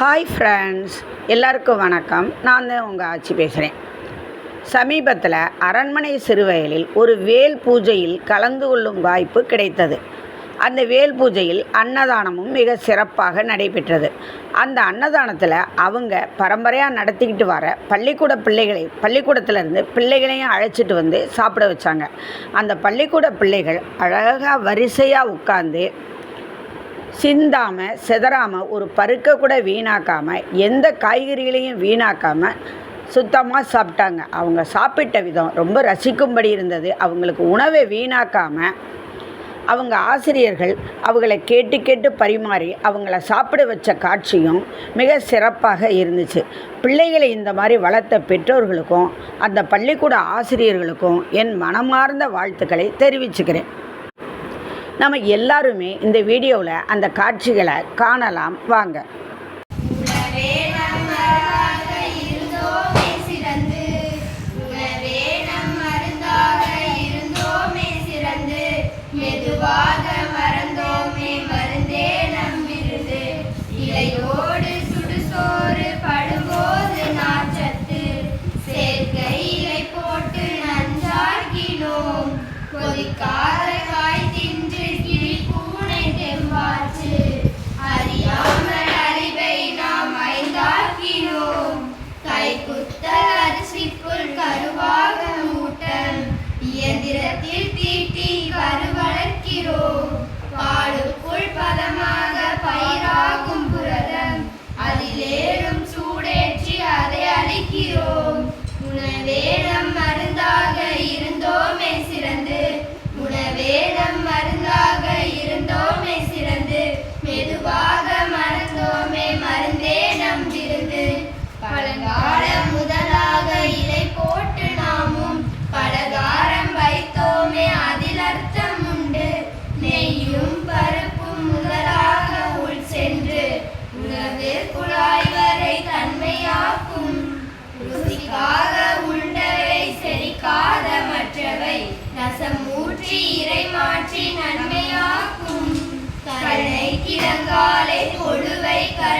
Hi friends எல்லாருக்கும் வணக்கம். நான் தான் உங்கள் ஆட்சி பேசுகிறேன் சமீபத்தில் அரண்மனை சிறுவயலில் ஒரு வேல் பூஜையில் கலந்து கொள்ளும் வாய்ப்பு கிடைத்தது. அந்த வேல் பூஜையில் அன்னதானமும் மிக சிறப்பாக நடைபெற்றது. அந்த அன்னதானத்தில் அவங்க பரம்பரையாக நடத்திக்கிட்டு வர பள்ளிக்கூட பிள்ளைகளை பள்ளிக்கூடத்துலேருந்து பிள்ளைகளையும் அழைச்சிட்டு வந்து சாப்பிட வச்சாங்க. அந்த பள்ளிக்கூட பிள்ளைகள் அழகாக வரிசையாக உட்காந்து சிந்தாமல் செதறாமல் ஒரு பருக்க கூட வீணாக்காமல் எந்த காய்கறிகளையும் வீணாக்காமல் சுத்தமாக சாப்பிட்டாங்க. அவங்க சாப்பிட்ட விதம் ரொம்ப ரசிக்கும்படி இருந்தது. அவங்களுக்கு உணவை வீணாக்காமல் அவங்க ஆசிரியர்கள் அவங்கள கேட்டு கேட்டு பரிமாறி அவங்கள சாப்பிட வச்ச காட்சியும் மிக சிறப்பாக இருந்துச்சு. பிள்ளைகளை இந்த மாதிரி வளர்த்த பெற்றோர்களுக்கும் அந்த பள்ளிக்கூட ஆசிரியர்களுக்கும் என் மனமார்ந்த வாழ்த்துக்களை தெரிவிச்சுக்கிறேன். நம்ம எல்லாருமே இந்த வீடியோவில் அந்த காட்சிகளை காணலாம். வாங்க. explicar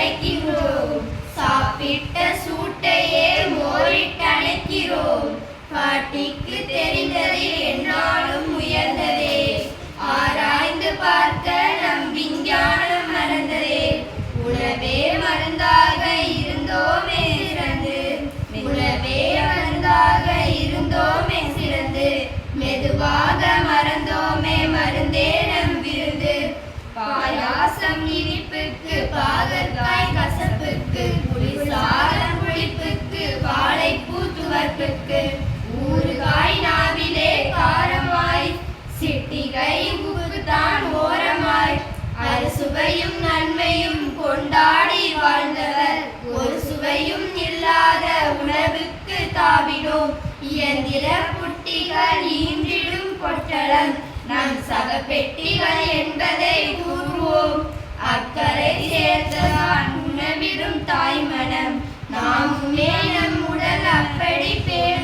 கொழுவை கரைக்கின்றோம் சாப்பிட்ட சூட்டையே அறுசுவையும் நன்மையும் கொண்டாடி வாழ்ந்தவர். ஒரு சுவையும் இல்லாத உணவுக்கு தாவினோம் இயந்திர புட்டிகள் ஈன்றிடும் பொட்டலம் நம் சக பெட்டிகள் என்பதை கூறுவோம். அக்கறை சேர்த்ததான் உணவிடும் தாய்மனம். நாமுமே நம் உடல் அப்படி பேர்